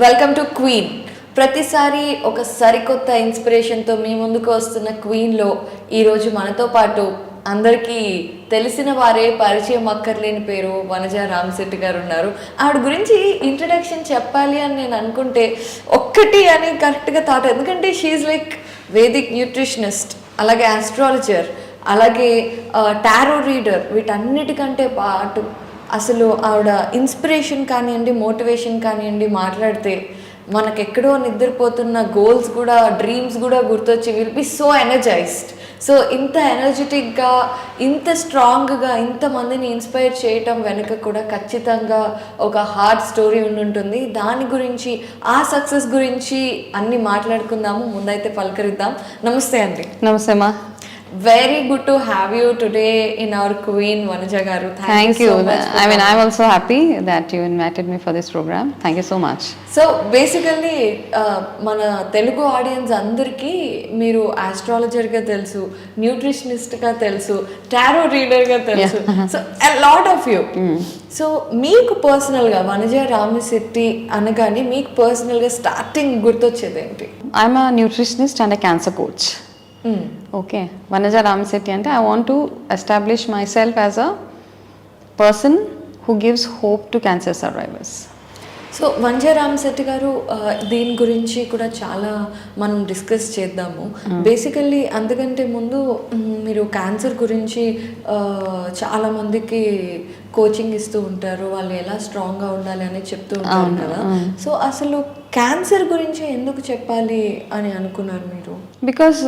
Welcome to queen ప్రతిసారి ఒక సరికొత్త ఇన్స్పిరేషన్తో మీ ముందుకు వస్తున్న క్వీన్లో ఈరోజు మనతో పాటు అందరికీ తెలిసిన వారే పరిచయం అక్కర్లేని పేరు వనజ రామశెట్టి గారు ఉన్నారు. ఆవిడ గురించి ఇంట్రడక్షన్ చెప్పాలి అని నేను అనుకుంటే ఒక్కటి అని కరెక్ట్గా థాట్ ఎందుకంటే షీఈ్ లైక్ వేదిక్ న్యూట్రిషనిస్ట్ అలాగే ఆస్ట్రాలజర్ అలాగే టారో రీడర్ వీటన్నిటికంటే పాటు అసలు ఆవిడ ఇన్స్పిరేషన్ కానివ్వండి మోటివేషన్ కానివ్వండి మాట్లాడితే మనకెక్కడో నిద్రపోతున్న గోల్స్ కూడా డ్రీమ్స్ కూడా గుర్తొచ్చి will be so energized so ఇంత ఎనర్జెటిక్గా ఇంత స్ట్రాంగ్గా ఇంతమందిని ఇన్స్పైర్ చేయటం వెనుక కూడా ఖచ్చితంగా ఒక హార్డ్ స్టోరీ ఉండుంటుంది. దాని గురించి ఆ సక్సెస్ గురించి అన్ని మాట్లాడుకుందాము. ముందైతే పలకరిద్దాం. నమస్తే అండి. నమస్తే మా very good to have you today in our queen Vanaja గారు thank you I mean I'm also happy that you invited me for this programme thank you so much so basically మన తెలుగు ఆడియన్స్ అందరికీ మీరు ఆస్ట్రాలజర్గా తెలుసు న్యూట్రిషనిస్ట్గా తెలుసు tarot రీడర్గా తెలుసు. So lot of you so మీకు పర్సనల్గా వనజ రామశెట్టి అనగానే మీకు పర్సనల్గా స్టార్టింగ్ గుర్తొచ్చేది ఏంటి I'm nutritionist and cancer coach. Okay. Vanaja Ramasetti అంటే I want to establish myself as a person who gives hope to cancer survivors so Vanaja Ramasetti గారు దీని గురించి కూడా చాలా మనం డిస్కస్ చేద్దాము. బేసికల్లీ అందుకంటే ముందు మీరు క్యాన్సర్ గురించి ఆ, చాలా మందికి కోచింగ్ ఇస్తూ ఉంటారు. వాళ్ళు ఎలా స్ట్రాంగ్గా ఉండాలి అని చెప్తూ ఉంటారు కదా. సో అసలు క్యాన్సర్ గురించి ఎందుకు చెప్పాలి అని అనుకున్నారు మీరు? బికాస్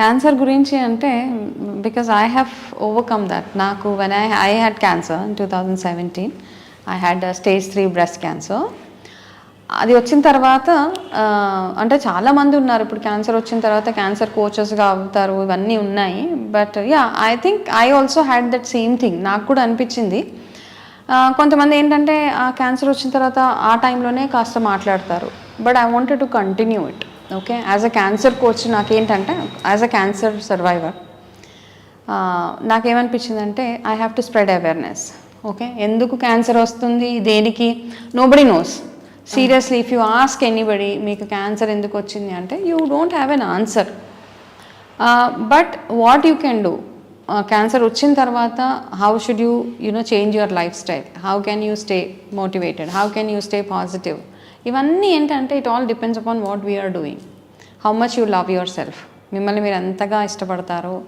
క్యాన్సర్ గురించి అంటే because I have overcome that నాకు when I I had cancer in two thousand seventeen I had stage three breast cancer అది వచ్చిన తర్వాత అంటే చాలా మంది ఉన్నారు. ఇప్పుడు క్యాన్సర్ వచ్చిన తర్వాత క్యాన్సర్ కోచెస్గా అవుతారు ఇవన్నీ ఉన్నాయి. But yeah I think I also had that same thing నాకు కూడా అనిపించింది. కొంతమంది ఏంటంటే ఆ క్యాన్సర్ వచ్చిన తర్వాత ఆ టైంలోనే కాస్త మాట్లాడతారు. But I wanted to continue it okay as a cancer coach నాకేంటంటే యాజ్ అ క్యాన్సర్ సర్వైవర్ నాకేమనిపించిందంటే I have to spread awareness okay ఎందుకు క్యాన్సర్ వస్తుంది? దేనికి? Nobody knows seriously if you ask anybody మీకు క్యాన్సర్ ఎందుకు వచ్చింది? అంటే you don't have an answer but what you can do cancer వచ్చిన తర్వాత how should you you know change your lifestyle how can you stay motivated how can you stay positive ఇవన్నీ ఏంటంటే it all depends upon what we're doing how much you love yourself మిమ్మల్ని మీరు ఎంతగా ఇష్టపడతారో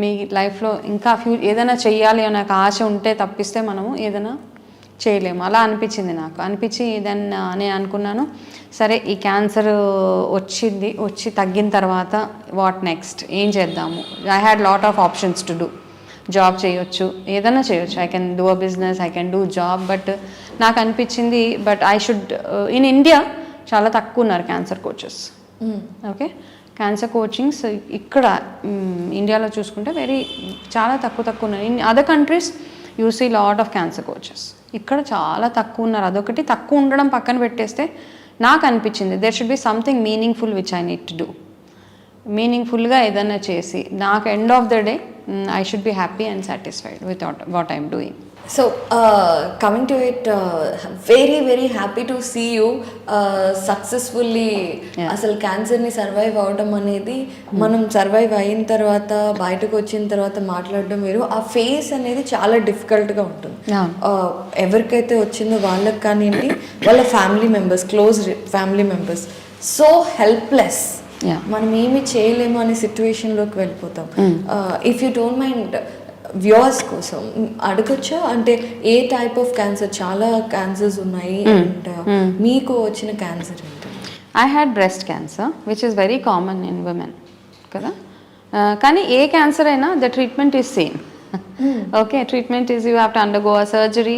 మీ లైఫ్లో ఇంకా few ఏదైనా చెయ్యాలి అనే ఒక ఆశ ఉంటే తప్పిస్తే మనము ఏదైనా చేయలేము. అలా అనిపించింది నాకు. అనిపించి దెన్ నేను అనుకున్నాను సరే ఈ క్యాన్సర్ వచ్చింది వచ్చి తగ్గిన తర్వాత వాట్ నెక్స్ట్ ఏం చేద్దాము? I had lot of options to do job చేయొచ్చు. ఏదైనా చేయొచ్చు. I can do a business I can do job but నాకు అనిపించింది but I should in India చాలా తక్కువ ఉన్నారు cancer coaches okay cancer coachings ఇక్కడ ఇండియాలో చూసుకుంటే వెరీ చాలా తక్కువ తక్కువ ఉన్నాయి. In other countries you see lot of cancer coaches ఇక్కడ చాలా తక్కువ ఉన్నారు. అదొకటి తక్కువ ఉండడం పక్కన పెట్టేస్తే నాకు అనిపించింది. There should be something meaningful which I need to do మీనింగ్ఫుల్గా ఏదైనా చేసి నాకు end of the day I should be happy and satisfied with what I'm doing so coming to it very very happy to see you successfully అసలు క్యాన్సర్ని survive అవడం అనేది మనం survive అయిన తర్వాత బయటకు వచ్చిన తర్వాత మాట్లాడడం వేరు. ఆ ఫేస్ అనేది చాలా డిఫికల్ట్గా ఉంటుంది. Uh, ఎవరికైతే వచ్చిందో వాళ్ళకి కానివ్వండి వాళ్ళ family members close family members so helpless. మనం ఏమి చేయలేము అనే సిచ్యువేషన్లోకి వెళ్ళిపోతాం. If you don't mind viewers కోసం అడగొచ్చా? అంటే ఏ టైప్ ఆఫ్ క్యాన్సర్ చాలా క్యాన్సర్స్ ఉన్నాయి అండ్ మీకు వచ్చిన క్యాన్సర్ ఏంటి? I had breast cancer which is very common in women కదా? Uh, కానీ ఏ క్యాన్సర్ అయినా the treatment is same okay treatment is you have to undergo a surgery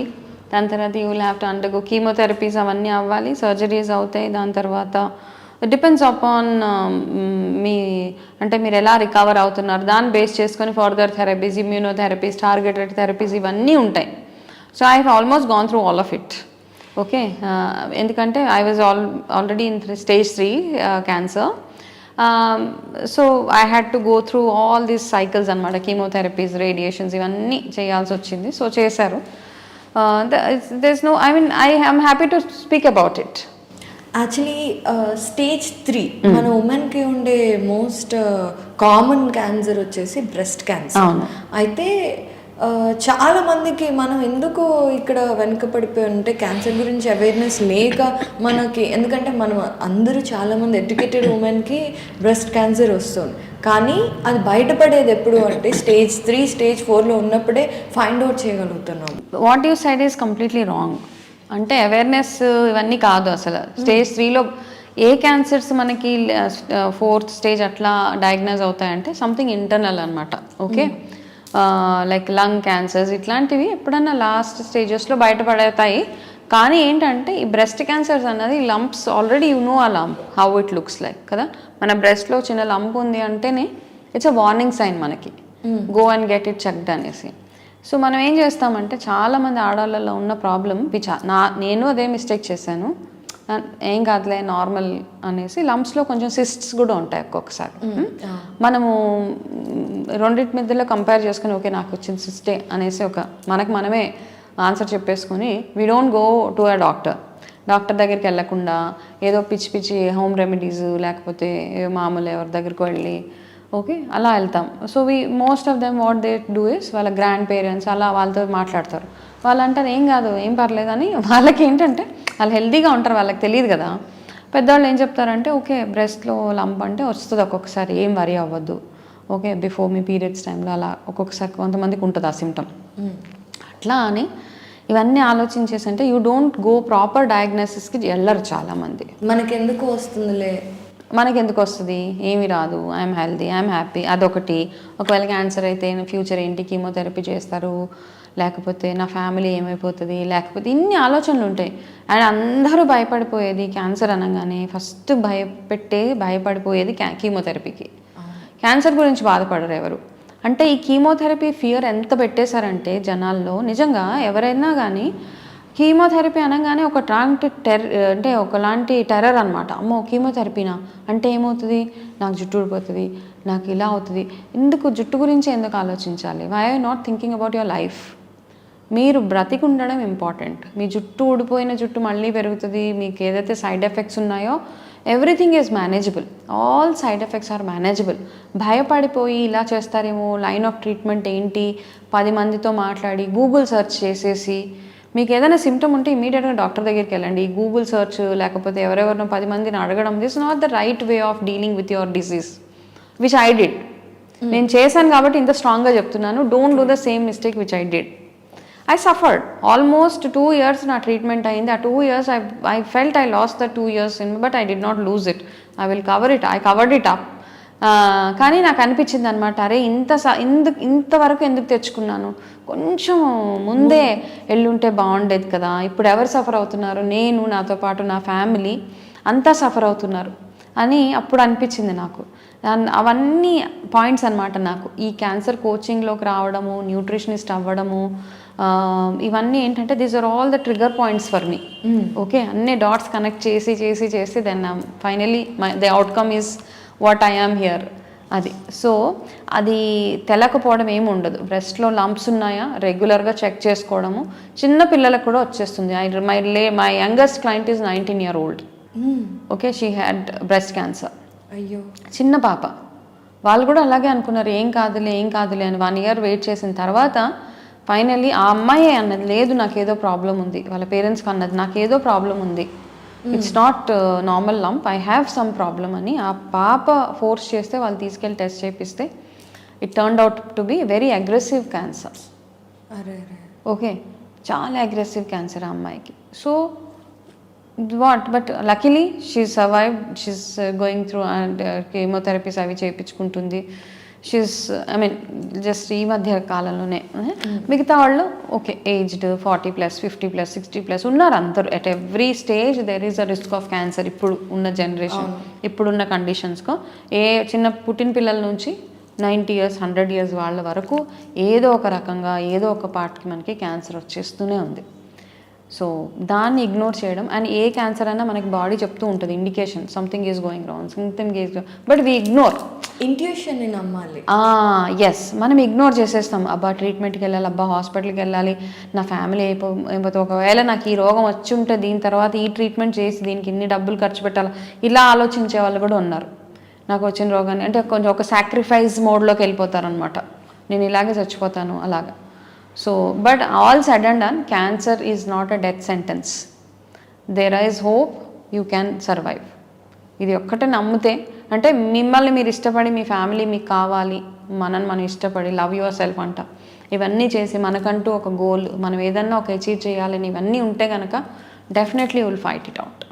దాని తర్వాత you will have to undergo chemotherapies అవన్నీ అవ్వాలి surgeries అవుతాయి దాని తర్వాత డిపెండ్స్ అపాన్ మీ అంటే మీరు ఎలా రికవర్ అవుతున్నారు. దాన్ని బేస్ చేసుకొని further therapies immunotherapies targeted therapies ఇవన్నీ ఉంటాయి. So I have almost gone through all of it okay ఎందుకంటే I was all already in stage three cancer so I had to go through all these cycles అనమాట chemotherapies radiations ఇవన్నీ చేయాల్సి వచ్చింది. So చేశారు. This no I mean I I'm happy to speak about it actually stage three మన ఉమెన్కి ఉండే most common cancer వచ్చేసి breast cancer. అయితే ఆ, చాలా మందికి మనం ఎందుకు ఇక్కడ వెనుకపడిపోయి ఉంటే క్యాన్సర్ గురించి అవేర్నెస్ లేక మనకి ఎందుకంటే మనం అందరూ చాలా మంది ఎడ్యుకేటెడ్ ఉమెన్కి బ్రెస్ట్ క్యాన్సర్ వస్తుంది. కానీ అది బయటపడేది ఎప్పుడు అంటే స్టేజ్ త్రీ స్టేజ్ ఫోర్లో ఉన్నప్పుడే ఫైండ్ అవుట్ చేయగలుగుతున్నాం. What you said is completely wrong అంటే అవేర్నెస్ ఇవన్నీ కాదు అసలు. స్టేజ్ త్రీలో ఏ క్యాన్సర్స్ మనకి ఫోర్త్ స్టేజ్ అట్లా డయాగ్నోజ్ అవుతాయంటే సంథింగ్ ఇంటర్నల్ అనమాట ఓకే లైక్ లంగ్ క్యాన్సర్స్ ఇట్లాంటివి ఎప్పుడన్నా లాస్ట్ స్టేజెస్లో బయటపడతాయి. కానీ ఏంటంటే ఈ బ్రెస్ట్ క్యాన్సర్స్ అన్నది లంప్స్ ఆల్రెడీ యు నో ఆ lump how it looks like కదా? మన బ్రెస్ట్లో చిన్న లంప్ ఉంది అంటేనే ఇట్స్ అ వార్నింగ్ సైన్ మనకి. Go and get it checked అనేసి. సో మనం ఏం చేస్తామంటే చాలామంది ఆడవాళ్ళలో ఉన్న ప్రాబ్లం విచ్ నా నేను అదే మిస్టేక్ చేశాను. ఏం కాదులే నార్మల్ అనేసి లంప్స్లో కొంచెం సిస్ట్స్ కూడా ఉంటాయి ఒక్కొక్కసారి. మనము రెండింటి మధ్యలో కంపేర్ చేసుకుని ఓకే నాకు వచ్చిన సిస్టే అనేసి ఒక మనకు మనమే answer చెప్పేసుకొని we don't go to a doctor doctor దగ్గరికి వెళ్ళకుండా ఏదో పిచ్చి పిచ్చి హోమ్ రెమెడీస్ లేకపోతే మామూలు ఎవరి దగ్గరికి వెళ్ళి ఓకే అలా వెళ్తాం. So we most of them what they do is వాళ్ళ గ్రాండ్ పేరెంట్స్ అలా వాళ్ళతో మాట్లాడతారు. వాళ్ళు అంటారు ఏం కాదు ఏం పర్లేదు అని వాళ్ళకి ఏంటంటే వాళ్ళు హెల్తీగా ఉంటారు వాళ్ళకి తెలియదు కదా. పెద్దవాళ్ళు ఏం చెప్తారంటే ఓకే బ్రెస్ట్లో లంప్ అంటే వస్తుంది ఒక్కొక్కసారి ఏం వరి అవ్వద్దు. ఓకే బిఫోర్ మీ పీరియడ్స్ టైంలో అలా ఒక్కొక్కసారి కొంతమందికి ఉంటుంది ఆ సిమ్టమ్ అట్లా అని ఇవన్నీ ఆలోచించేసి అంటే యూ డోంట్ గో ప్రాపర్ డయాగ్నోసిస్కి వెళ్ళరు చాలామంది. మనకెందుకు వస్తుందిలే? మనకి ఎందుకు వస్తుంది? ఏమి రాదు. ఐఎమ్ హెల్దీ ఐఎమ్ హ్యాపీ అదొకటి. ఒకవేళ క్యాన్సర్ అయితే ఫ్యూచర్ ఏంటి? కీమోథెరపీ చేస్తారు. లేకపోతే నా ఫ్యామిలీ ఏమైపోతుంది? లేకపోతే ఇన్ని ఆలోచనలు ఉంటాయి. అండ్ అందరూ భయపడిపోయేది క్యాన్సర్ అనగానే ఫస్ట్ భయపెట్టే భయపడిపోయేది క్యా కీమోథెరపీకి క్యాన్సర్ గురించి బాధపడరు ఎవరు. అంటే ఈ కీమోథెరపీ ఫియర్ ఎంత పెట్టేశారంటే జనాల్లో నిజంగా ఎవరైనా కానీ కీమోథెరపీ అనగానే ఒక లాంటి టెర్ అంటే ఒకలాంటి టెర్రర్ అనమాట అమ్మో కీమోథెరపీనా? అంటే ఏమవుతుంది? నాకు జుట్టు ఊడిపోతుంది నాకు ఇలా అవుతుంది. ఎందుకు? జుట్టు గురించి ఎందుకు ఆలోచించాలి? Why I not thinking about your life మీరు బ్రతికి ఉండడం ఇంపార్టెంట్ మీ జుట్టు ఊడిపోయిన జుట్టు మళ్ళీ పెరుగుతుంది. మీకు ఏదైతే సైడ్ ఎఫెక్ట్స్ ఉన్నాయో everything is manageable all side effects are manageable భయపడిపోయి ఇలా చేస్తారేమో? లైన్ ఆఫ్ ట్రీట్మెంట్ ఏంటి? పది మందితో మాట్లాడి గూగుల్ సెర్చ్ చేసేసి మీకు ఏదైనా సిమ్టమ్ ఉంటే ఇమీడియట్గా డాక్టర్ దగ్గరికి వెళ్ళండి. గూగుల్ సెర్చ్ లేకపోతే ఎవరెవరినో పది మందిని అడగడం this not the right way of dealing with your disease which I did నేను చేశాను కాబట్టి ఇంత స్ట్రాంగ్గా చెప్తున్నాను. Don't do the same mistake which I did I suffered almost two years నా ట్రీట్మెంట్ అయింది. ఆ two years I I felt I loss the two years in but I did not lose it I will cover it I covered it up కానీ నాకు అనిపించింది అనమాట అరే ఇంత ఇంత ఇంతవరకు ఎందుకు తెచ్చుకున్నాను? కొంచెం ముందే ఎల్లుంటే బాగుండేది కదా. ఇప్పుడు ఎవరు సఫర్ అవుతున్నారు? నేను నాతో పాటు నా ఫ్యామిలీ అంతా సఫర్ అవుతున్నారు అని అప్పుడు అనిపించింది నాకు. అవన్నీ పాయింట్స్ అన్నమాట నాకు. ఈ క్యాన్సర్ కోచింగ్లోకి రావడము న్యూట్రిషనిస్ట్ అవ్వడము ఇవన్నీ ఏంటంటే these are all the trigger points for me okay? అన్ని డాట్స్ కనెక్ట్ చేసి చేసి చేసి then finally my the outcome is what I am here అది. సో అది తెలకపోవడం ఏమి ఉండదు. బ్రెస్ట్లో లంప్స్ ఉన్నాయా? రెగ్యులర్గా చెక్ చేసుకోవడము. చిన్న పిల్లలకు కూడా వచ్చేస్తుంది. ఐ మై లే my youngest client is nineteen year old okay she had breast cancer అయ్యో. చిన్న పాప. వాళ్ళు కూడా అలాగే అనుకున్నారు. ఏం కాదులే ఏం కాదులే అని వన్ ఇయర్ వెయిట్ చేసిన తర్వాత ఫైనల్లీ ఆ అమ్మాయి అన్నది లేదు నాకు ఏదో ప్రాబ్లం ఉంది. వాళ్ళ పేరెంట్స్కి అన్నది నాకు ఏదో ప్రాబ్లం ఉంది. It's not normal lump I have some problem అని ఆ పాప ఫోర్స్ చేస్తే వాళ్ళు తీసుకెళ్ళి టెస్ట్ చేపిస్తే it turned out to be very aggressive cancer okay చాలా అగ్రెసివ్ క్యాన్సర్ ఆ అమ్మాయికి. So what but luckily she survive she's going through and chemotherapies అవి చేయించుకుంటుంది షీస్ ఐ మీన్ జస్ట్ ఈ మధ్య కాలంలోనే? మిగతా వాళ్ళు okay aged forty plus fifty plus sixty plus ఉన్నారు అందరూ. At every stage there is a risk of cancer ఇప్పుడు ఉన్న జనరేషన్ ఇప్పుడున్న కండిషన్స్కో ఏ చిన్న పుట్టిన పిల్లల నుంచి నైంటీ ఇయర్స్ హండ్రెడ్ ఇయర్స్ వాళ్ళ వరకు ఏదో ఒక రకంగా ఏదో ఒక పార్ట్కి మనకి క్యాన్సర్ వచ్చేస్తూనే ఉంది. సో దాన్ని ఇగ్నోర్ చేయడం అండ్ ఏ క్యాన్సర్ అయినా మనకి బాడీ చెప్తూ ఉంటుంది indication something is going wrong something is but we ignore ఇంట్యూషన్ని నమ్మాలి. ఎస్ మనం ఇగ్నోర్ చేసేస్తాం. అబ్బా ట్రీట్మెంట్కి వెళ్ళాలి అబ్బా హాస్పిటల్కి వెళ్ళాలి నా ఫ్యామిలీ అయిపో అయిపోతే ఒకవేళ నాకు ఈ రోగం వచ్చి ఉంటే దీని తర్వాత ఈ ట్రీట్మెంట్ చేసి దీనికి ఇన్ని డబ్బులు ఖర్చు పెట్టాలి? ఇలా ఆలోచించే వాళ్ళు కూడా ఉన్నారు. నాకు వచ్చిన రోగాన్ని అంటే కొంచెం ఒక సాక్రిఫైస్ మోడ్లోకి వెళ్ళిపోతారనమాట నేను ఇలాగే చచ్చిపోతాను అలాగా. So but all said and done cancer is not a death sentence there is hope you can survive ఇది ఒక్కటే నమ్మితే అంటే మిమ్మల్ని మీరు ఇష్టపడి మీ ఫ్యామిలీ మీకు కావాలి మనని మనం ఇష్టపడి లవ్ యువర్ సెల్ఫ్ అంట. ఇవన్నీ చేసి మనకంటూ ఒక గోల్ మనం ఏదన్నా ఒక అచీవ్ చేయాలని ఇవన్నీ ఉంటే కనుక definitely will fight it out